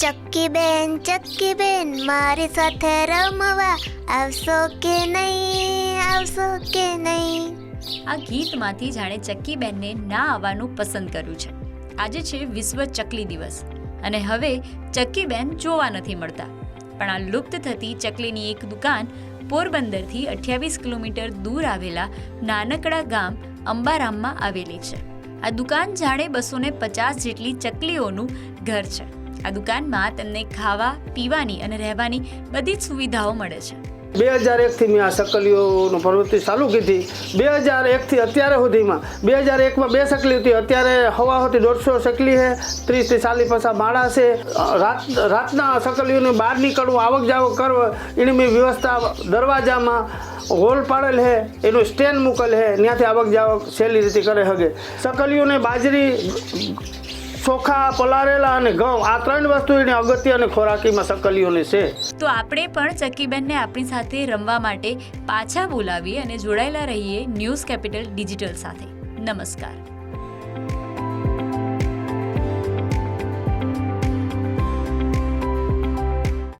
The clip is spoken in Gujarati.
ચક્કી બેન ચક્કી બેન મારી સાથે રમવા આવશો કે નહીં? આવશો કે નહીં? આ ગીતમાંથી જાણે ચક્કીબેનને ના આવવાનું પસંદ કર્યું છે. આજે છે વિશ્વ ચકલી દિવસ અને હવે ચક્કીબેન જોવા નથી મળતા. પણ આ લુપ્ત થતી ચકલીની એક દુકાન પોરબંદરથી અઠ્યાવીસ કિલોમીટર દૂર આવેલા નાનકડા ગામ અંબારામમાં આવેલી છે. આ દુકાન જાણે બસો ને પચાસ જેટલી ચકલીઓનું ઘર છે. આ દુકાનમાં તેમને ખાવા, પીવાની અને રહેવાની બધી જ સુવિધાઓ મળે છે. બે હજાર એકથી મેં આ સકલીઓનું પ્રવૃત્તિ ચાલુ કીધી. બે હજાર એકથી અત્યારે સુધીમાં, બે હજાર એકમાં બે સકલી હતી, અત્યારે હવા હતી દોઢસો સકલી છે ત્રીસથી ચાલીસ પૈસા માળા છે. રાત, રાતના સકલીઓને બહાર નીકળવું, આવક જાવક કરવા, એની મેં વ્યવસ્થા દરવાજામાં હોલ પાડેલ હે એનું સ્ટેન્ડ મૂકેલ છે, ત્યાંથી આવક જાવક સહેલી રીતે કરે હગે. સકલીઓને બાજરી ચોખા પલારેલા અને ઘઉં આ ત્રણ વસ્તુ એની અગત્ય અને ખોરાકીમાં સકલીઓની છે. તો આપણે પણ ચકીબેનને આપણી સાથે રમવા માટે પાછા બોલાવીએ અને જોડાયેલા રહીએ ન્યૂઝ કેપિટલ ડિજિટલ સાથે. નમસ્કાર.